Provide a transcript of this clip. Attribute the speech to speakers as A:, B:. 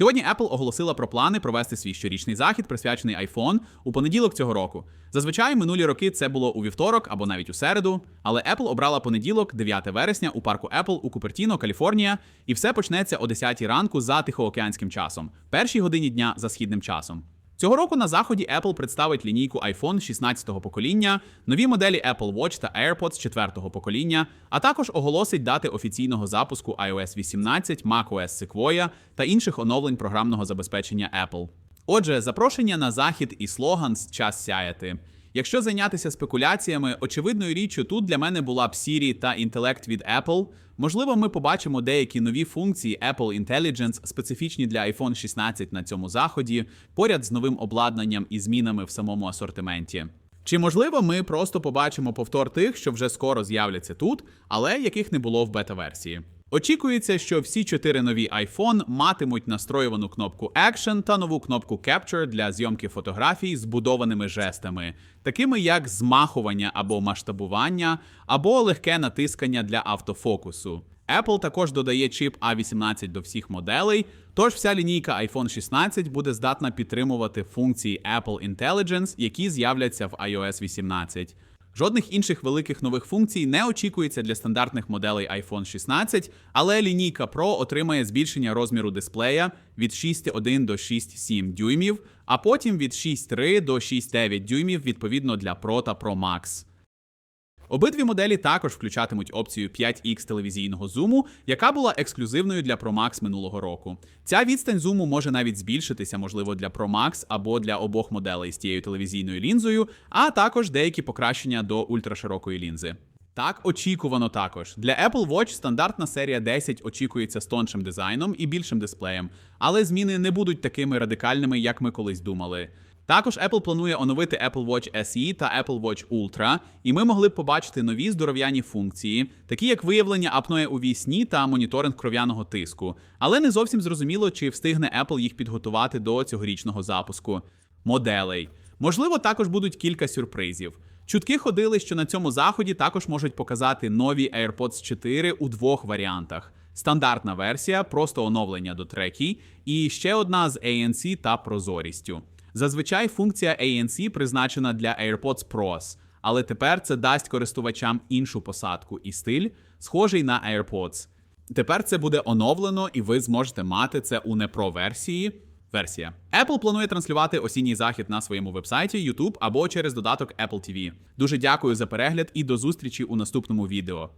A: Сьогодні Apple оголосила про плани провести свій щорічний захід, присвячений iPhone, у понеділок цього року. Зазвичай минулі роки це було у вівторок або навіть у середу, але Apple обрала понеділок, 9 вересня, у парку Apple у Купертіно, Каліфорнія, і все почнеться о 10 ранку за тихоокеанським часом, першій годині дня за східним часом. Цього року на заході Apple представить лінійку iPhone 16-го покоління, нові моделі Apple Watch та AirPods 4-го покоління, а також оголосить дати офіційного запуску iOS 18, macOS Sequoia та інших оновлень програмного забезпечення Apple. Отже, запрошення на захід і слоган час сяяти. Якщо зайнятися спекуляціями, очевидною річчю тут для мене була б Siri та інтелект від Apple. Можливо, ми побачимо деякі нові функції Apple Intelligence, специфічні для iPhone 16 на цьому заході, поряд з новим обладнанням і змінами в самому асортименті. Чи можливо ми просто побачимо повтор тих, що вже скоро з'являться тут, але яких не було в бета-версії? Очікується, що всі чотири нові iPhone матимуть настроювану кнопку Action та нову кнопку Capture для зйомки фотографій з будованими жестами, такими як змахування або масштабування, або легке натискання для автофокусу. Apple також додає чіп A18 до всіх моделей, тож вся лінійка iPhone 16 буде здатна підтримувати функції Apple Intelligence, які з'являться в iOS 18. Жодних інших великих нових функцій не очікується для стандартних моделей iPhone 16, але лінійка Pro отримає збільшення розміру дисплея від 6,1 до 6,7 дюймів, а потім від 6,3 до 6,9 дюймів відповідно для Pro та Pro Max. Обидві моделі також включатимуть опцію 5X телевізійного зуму, яка була ексклюзивною для Pro Max минулого року. Ця відстань зуму може навіть збільшитися, можливо, для Pro Max або для обох моделей з тією телевізійною лінзою, а також деякі покращення до ультраширокої лінзи. Так, очікувано також. Для Apple Watch стандартна серія 10 очікується з тоншим дизайном і більшим дисплеєм, але зміни не будуть такими радикальними, як ми колись думали. Також Apple планує оновити Apple Watch SE та Apple Watch Ultra, і ми могли б побачити нові здоров'яні функції, такі як виявлення апноє у вісні та моніторинг кров'яного тиску. Але не зовсім зрозуміло, чи встигне Apple їх підготувати до цьогорічного запуску моделей. Можливо, також будуть кілька сюрпризів. Чутки ходили, що на цьому заході також можуть показати нові AirPods 4 у двох варіантах: стандартна версія, просто оновлення до трекі, і ще одна з ANC та прозорістю. Зазвичай функція ANC призначена для AirPods Pros, але тепер це дасть користувачам іншу посадку і стиль, схожий на AirPods. Тепер це буде оновлено, і ви зможете мати це у не Pro версії. Версія Apple планує транслювати осінній захід на своєму вебсайті, YouTube або через додаток Apple TV. Дуже дякую за перегляд і до зустрічі у наступному відео.